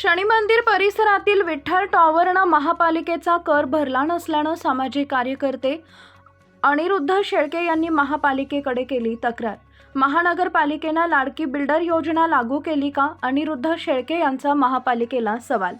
शनी मंदिर परिसरातील विठ्ठल टॉवरनं महापालिकेचा कर भरला नसल्यानं सामाजिक कार्यकर्ते अनिरुद्ध शेळके यांनी महापालिकेकडे केली तक्रार. महानगरपालिकेनं लाडकी बिल्डर योजना लागू केली का? अनिरुद्ध शेळके यांचा महापालिकेला सवाल.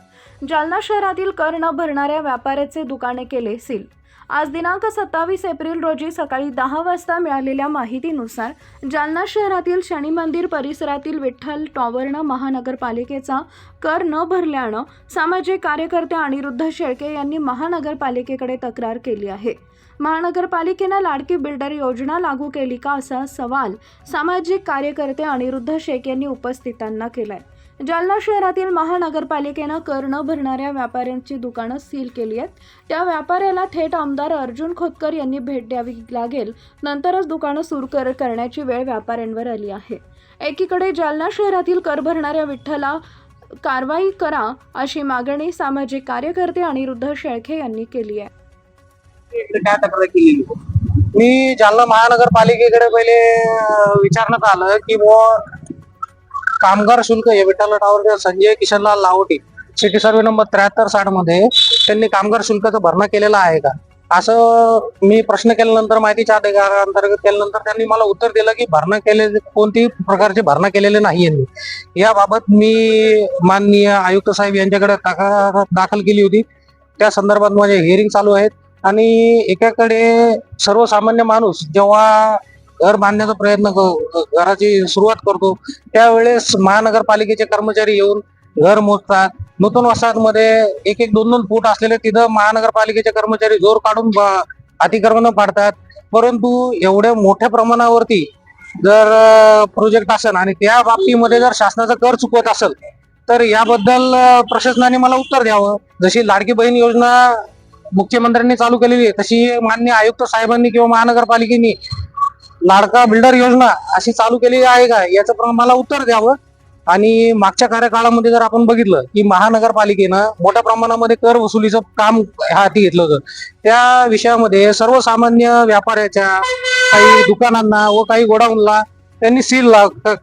जालना शहरातील कर न भरणाऱ्या व्यापाऱ्याचे दुकाने केले सील आज दिनांक सत्तावीस एप्रिल रोजी सकाळी दहा वाजता मिळालेल्या माहितीनुसार जालना शहरातील शनी मंदिर परिसरातील विठ्ठल टॉवरनं महानगरपालिकेचा कर न भरल्यानं सामाजिक कार्यकर्ते अनिरुद्ध शेळके यांनी महानगरपालिकेकडे तक्रार केली आहे. महानगरपालिकेनं लाडकी बिल्डर योजना लागू केली का असा सवाल सामाजिक कार्यकर्ते अनिरुद्ध शेख यांनी उपस्थितांना केलाय. जालना शहरातील महानगरपालिकेनं कर न भरणाऱ्या व्यापाऱ्यांची दुकानं सील केली आहेत. त्या व्यापाऱ्याला थेट आमदार अर्जुन खोतकर यांनी भेट द्यावी लागेल. नंतरच दुकानं सुरू कर करण्याची वेळ व्यापाऱ्यांवर आली आहे. एकीकडे जालना शहरातील कर भरणाऱ्या विठ्ठला कारवाई करा अशी मागणी सामाजिक कार्यकर्ते अनिरुद्ध शेळके यांनी केली आहे. काय तक्रार मी जालना महानगरपालिकेकडे पहिले विचारण्यात आलं की व कामगार शुल्क हे Vitthal tower Sanjay Kishanlal Lavti city survey number त्र्याहत्तर साठमध्ये त्यांनी कामगार शुल्काचा भरणा केलेला आहे का? असं मी प्रश्न केल्यानंतर माहितीच्या अधिकारांतर्गत केल्यानंतर त्यांनी मला उत्तर दिलं की भरणा केले कोणतीही प्रकारचे भरणा केलेले नाही यांनी याबाबत मी माननीय आयुक्त साहेब यांच्याकडे तक्रार दाखल केली होती. त्या संदर्भात माझे हिअरिंग चालू आहेत. आणि एकाकडे सर्वसामान्य माणूस जेव्हा घर बांधण्याचा प्रयत्न घराची सुरुवात करतो त्यावेळेस महानगरपालिकेचे कर्मचारी येऊन घर मोजतात. नूतन वसाहतमध्ये एक एक दोन दोन फूट असलेले तिथं महानगरपालिकेचे कर्मचारी जोर काढून अतिक्रमण पाडतात. परंतु एवढ्या मोठ्या प्रमाणावरती जर प्रोजेक्ट असेल आणि त्या बाबतीमध्ये जर शासनाचा कर चुकवत असेल तर याबद्दल प्रशासनाने मला उत्तर द्यावं. जशी लाडकी बहीण योजना मुख्यमंत्र्यांनी चालू केलेली आहे तशी मान्य आयुक्त साहेबांनी किंवा महानगरपालिकेने लाडका बिल्डर योजना अशी चालू केलेली आहे का? याचं मला उत्तर द्यावं. आणि मागच्या कार्यकाळामध्ये जर आपण बघितलं की महानगरपालिकेनं मोठ्या प्रमाणामध्ये कर वसुलीचं काम हाती घेतलं होतं. त्या विषयामध्ये सर्वसामान्य व्यापाऱ्याच्या काही दुकानांना व काही गोडाऊनला त्यांनी सील ला-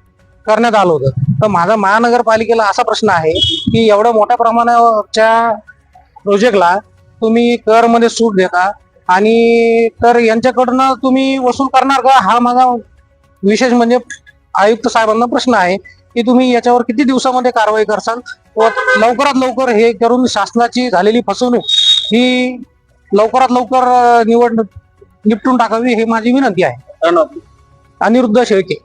करण्यात आलं होतं. तर माझा महानगरपालिकेला असा प्रश्न आहे की एवढ्या मोठ्या प्रमाणाच्या प्रोजेक्टला तुम्ही करमध्ये सूट देता आणि तर यांच्याकडनं तुम्ही वसूल करणार का? हा माझा विशेष म्हणजे आयुक्त साहेबांना प्रश्न आहे. की तुम्ही याच्यावर किती दिवसामध्ये कारवाई करसाल? व लवकरात लवकर हे करून शासनाची झालेली फसवणूक ही लवकरात लवकर निवड निपटून टाकावी ही माझी विनंती आहे? अनिरुद्ध शेळके.